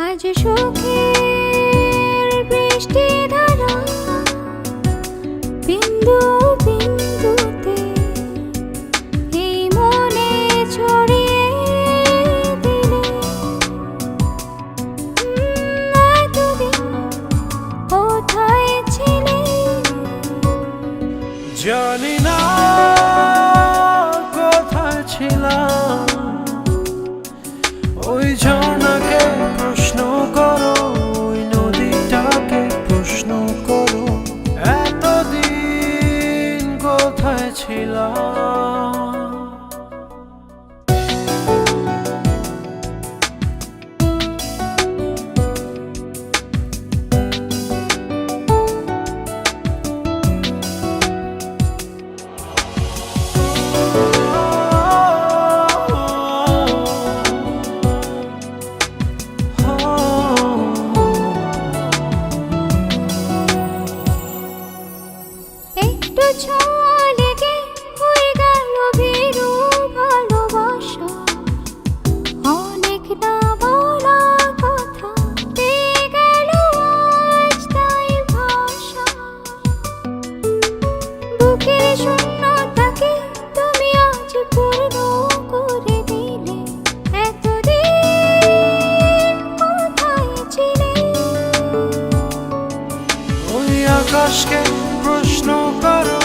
আজ সুখের বৃষ্টি ধারা বিন্দু বিন্দুতে এই মনে ছড়িয়ে দিলে। এতদিন কোথায় ছিলে? জানি না কোথায় ছিলাম। ওই ঝর্ণাকে কোথায় ছিলাম একটু ছোঁয়া আকাশকে প্রশ্ন করো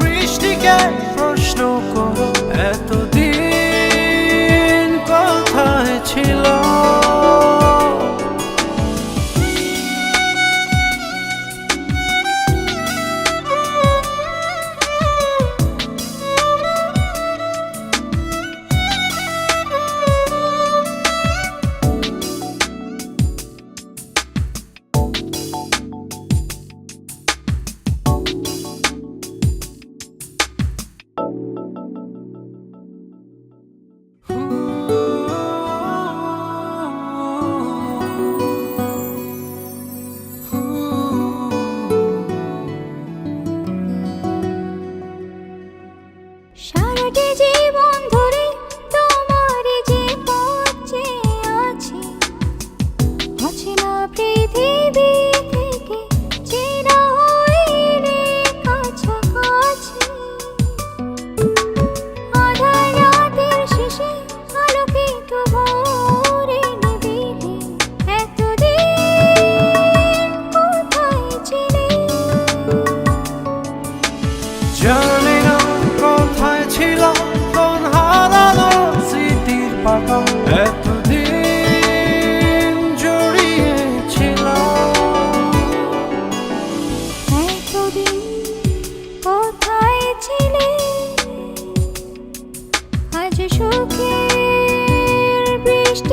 বৃষ্টিকে